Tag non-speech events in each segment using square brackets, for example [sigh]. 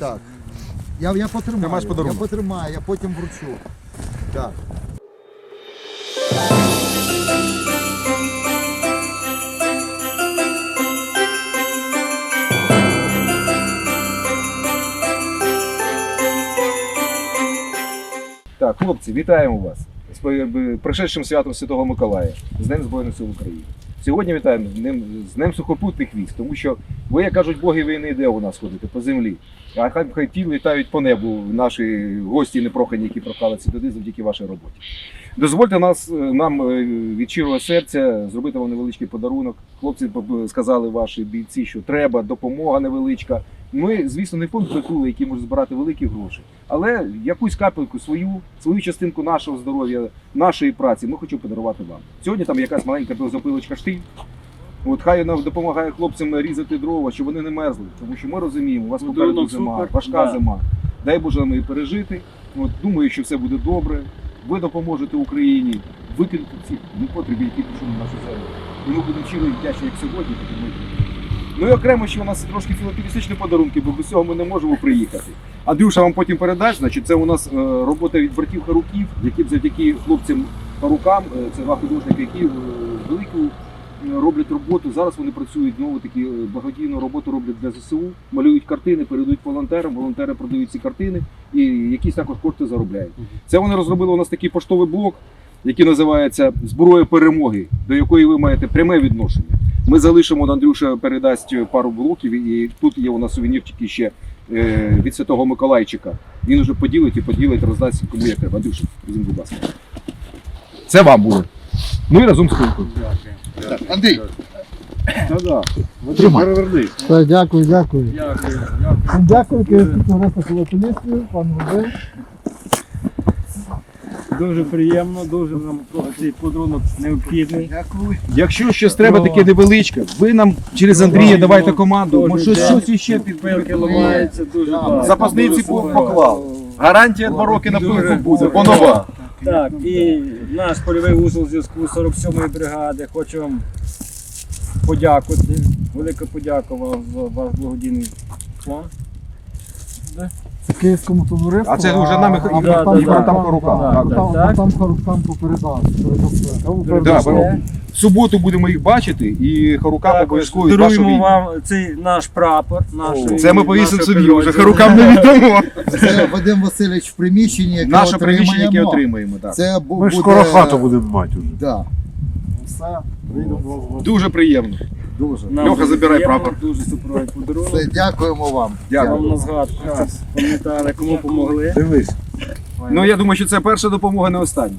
Так. Я, я потримаю. Тримаєш подарунок. Я потримаю, я потім вручу. Так. Так, хлопці, вітаємо вас з пришедшим святом Святого Миколая, з Днем Збройних сил України. Сьогодні вітаємо з ним з Днем сухопутних військ, тому що ви, як кажуть, боги війни, де у нас ходите? По землі. А хай, хай ті літають по небу, наші гості непрохані, які прохалися туди завдяки вашій роботі. Дозвольте нас, е, нам е, від щирого серця зробити вам невеличкий подарунок. Хлопці сказали ваші бійці, що треба, допомога невеличка. Ми, звісно, не фонд притули, який може збирати великі гроші, але якусь капельку свою, свою частинку нашого здоров'я, нашої праці ми хочемо подарувати вам. Сьогодні там якась маленька бензопилочка штиль. От хай вона допомагає хлопцям різати дрова, щоб вони не мерзли, тому що ми розуміємо, у вас попереду зима, важка да. зима. Дай Боже нам її пережити. От думаю, що все буде добре. Ви допоможете Україні викинути ці непотрібі, які пішли на нашу землю. І ми будемо щиро вдячні, як сьогодні, так і ми. Ну і окремо, що у нас трошки філателістичні подарунки, бо без цього ми не можемо приїхати. Андрюша вам потім передасть. Значить, це у нас е, робота від братів Харуків, які завдяки хлопцям Харукам, е, це два художники, які е, велику роблять роботу. Зараз вони працюють знову таки благодійну роботу роблять для ЗСУ, малюють картини, передають волонтерам. Волонтери продають ці картини і якісь також кошти заробляють. Це вони розробили у нас такий поштовий блок, який називається Зброя перемоги, до якої ви маєте пряме відношення. Ми залишимо, Андрюша передасть пару блоків, і тут є у нас сувенірчики ще е, від Святого Миколайчика. Він уже поділить і поділить, роздасть кому як треба. Андрюша, візьміть, будь ласка. Це вам буде. Ну і разом з кулькою. Так, Андрій, Та-да. Переверни. Так, дякую, дякую. Дякую, дякую. Дякую, керівник товариства філателістів, пан Вадим. Дуже приємно, дуже нам цей подарунок необхідний. Якщо щось треба таке невеличке, ви нам через Андрія давайте команду. дуже Може щось, щось іще під Пилки ламаються дуже багато. Запасниці Дуже поклав. Гарантія два роки на пилку буде, бо нова. Так, і наш польовий узол зв'язку 47-ї бригади. Хочу вам подякувати. Велика подяка вам за ваш благодійний фонд. Це київському товариству. А це вже нам і- а і- там і- там Харукам. так, Там- там- так. Там Харукам попередав. Да, в суботу будемо їх бачити, і Харукам Також обов'язково даруємо вам цей наш прапор. Нашої, Це ми повісимо собі, вже. Харукам не відомо. це Вадим Васильович в приміщенні, яке Наше приміщення, яке отримаємо. Так. Це Ми ж скоро хату будемо мати вже. Да, Все, прийдемо. Дуже приємно. Дуже. Нам Льоха, дуже забирай приємно, прапор. Дуже супровий подарунок. Все, дякуємо вам. Дякую. Вам на згадку. Пам'ятали, кому помогли. Дивись. Ну я думаю, що це перша допомога, не остання.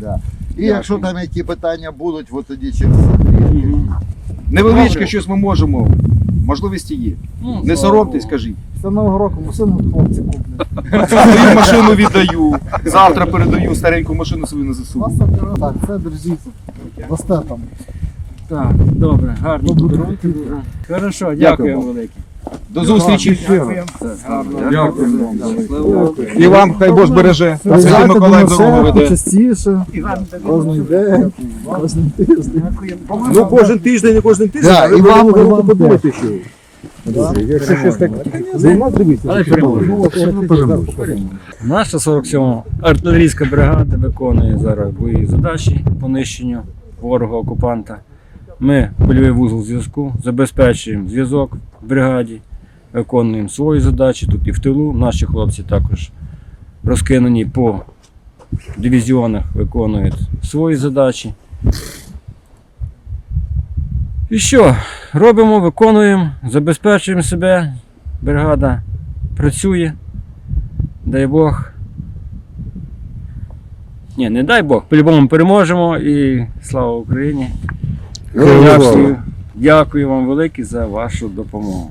Да. І якщо там які питання будуть, от тоді через Андрія. Мгм. Невеличке Добре. щось ми можемо. Можливості є. Ну, Не слава соромтесь, Богу. кажіть. Це нового року машину хлопці куплять. Свою [laughs] машину віддаю. Завтра передаю стареньку машину свою на У ЗСУ. вас це так, це держіться. Там. Так, добре, гарні подарунки. дуже. Хорошо, Дякую дякую велике. До зустрічі. Дякую. Слава І вам хай Бог береже. Святий Миколай дорогу веде. частіше. Кожний день, кожен тиждень. Ну кожен тиждень, не кожен тиждень. Да, і вам- подумати, що. Якщо щось так займати, дивіться. Але що переможемо. переможемо. Наша 47 артилерійська бригада виконує зараз бойові задачі по нищенню ворога окупанта. Ми польовий вузол зв'язку, забезпечуємо зв'язок в бригаді, виконуємо свої задачі тут і в тилу. Наші хлопці також розкинені по дивізіонах, виконують свої задачі. І що? Робимо, виконуємо, забезпечуємо себе. Бригада працює. Дай Бог. Ні, не дай Бог. По-любому переможемо і слава Україні. Дякую, дякую вам велике за вашу допомогу.